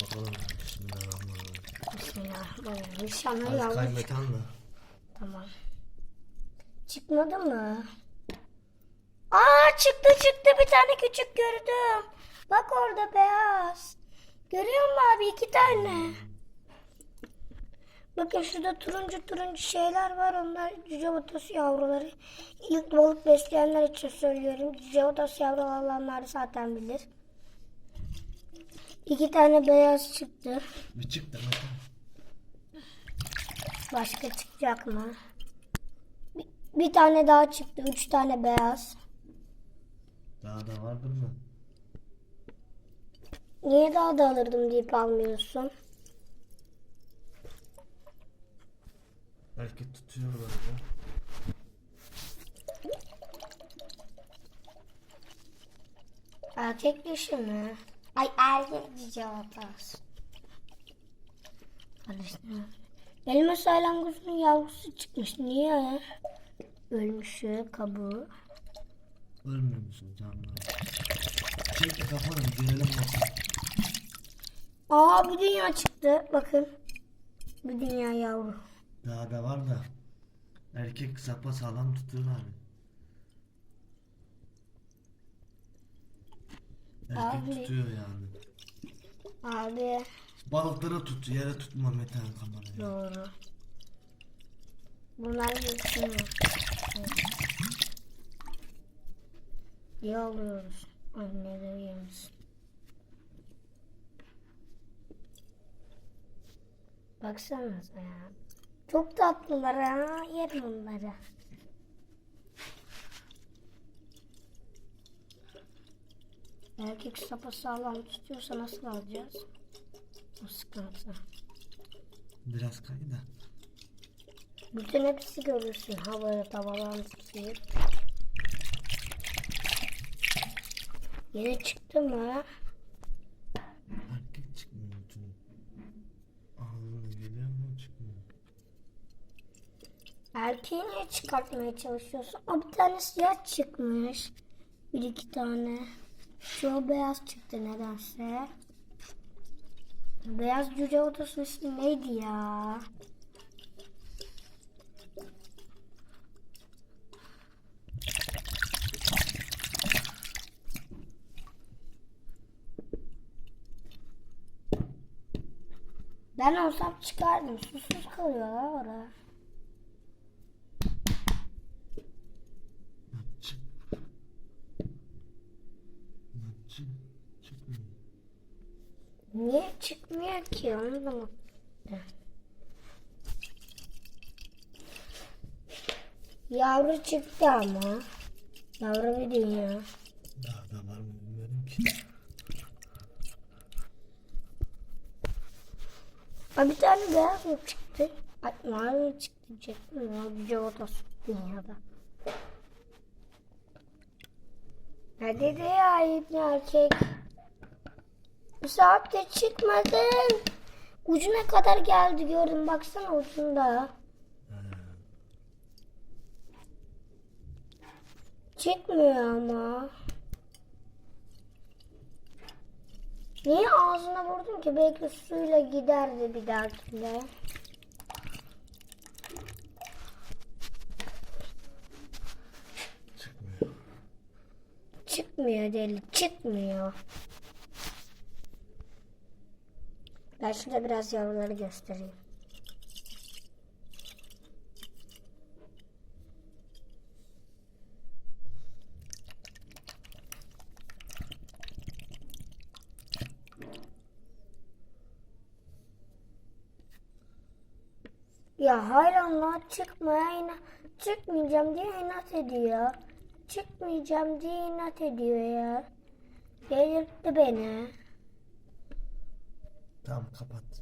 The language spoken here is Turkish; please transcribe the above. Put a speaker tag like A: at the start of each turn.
A: Bakalım. Bismillahirrahmanirrahim.
B: Bismillahirrahmanirrahim. İnşallah
A: Az
B: yanlış.
A: kaymetan da.
B: Tamam. Çıkmadı mı? Aa çıktı çıktı bir tane küçük gördüm. Bak orada beyaz. Görüyor musun abi iki tane. Bakın şurada turuncu turuncu şeyler var. Onlar cücevatos yavruları. İlk balık besleyenler için söylüyorum. Cücevatos yavru olanlar zaten bilir. İki tane beyaz çıktı.
A: Bir çık da metan.
B: Başka çıkacak mı? Bir, bir tane daha çıktı. Üç tane beyaz.
A: Daha da vardır mı?
B: Niye daha da alırdım deyip almıyorsun?
A: Belki tutuyorlar da.
B: Erkek dişi mi? Ay erkek cici atas. Karıştırma. Elma saylangozunun yavrusu çıkmış. Niye? Ölmüşü, kabuğu.
A: Ölmüyor musun canlar? Çek de kafanı görelim bakalım.
B: Aa bir dünya çıktı. Bakın. Bir dünya yavru.
A: Daha da var da. Erkek sapa sağlam tutuyorlar. Erkek
B: Abi.
A: tutuyor yani.
B: Abi
A: Balıkları tut, yere tutma metan kamerayı.
B: doğru. Bunlar geçsin. İyi alıyoruz. Anne de yeriz. Baksanıza ya. Çok tatlılar ha. Yerim onları. Erkek sapa sağlam tutuyorsa nasıl alacağız? O sıkıntı.
A: Biraz kay da.
B: Bütün hepsi görürsün havaya tavalan tutuyor. Yine çıktı mı?
A: Erkek çıkmıyor bütün. Ağzına geliyor ama çıkmıyor.
B: Erkeği niye çıkartmaya çalışıyorsun? O bir tane siyah çıkmış. Bir iki tane. Şu beyaz çıktı nedense. Beyaz cüce otosunun ismi neydi ya? Ben olsam çıkardım. Susuz kalıyorlar orada. Niye çıkmıyor ki mı? Yavru çıktı ama. Yavru bir dünya.
A: Daha da var mı bilmiyorum ki.
B: Aa, bir tane beyaz mı çıktı? Ay, mavi mi çıktı? Mı? Güzel otası dünyada. Nerede de ya ibni erkek? Bu saatte çıkmadın. Ucuna kadar geldi gördüm. Baksana ucunda. Çıkmıyor ama. Niye ağzına vurdun ki? Belki suyla giderdi bir dahakine.
A: Çıkmıyor.
B: Çıkmıyor deli. Çıkmıyor. Ben şurada biraz yavruları göstereyim. Ya hayranlar çıkmaya ina çıkmayacağım diye inat ediyor. Çıkmayacağım diye inat ediyor ya. Delirtti beni.
A: Tamam kapat.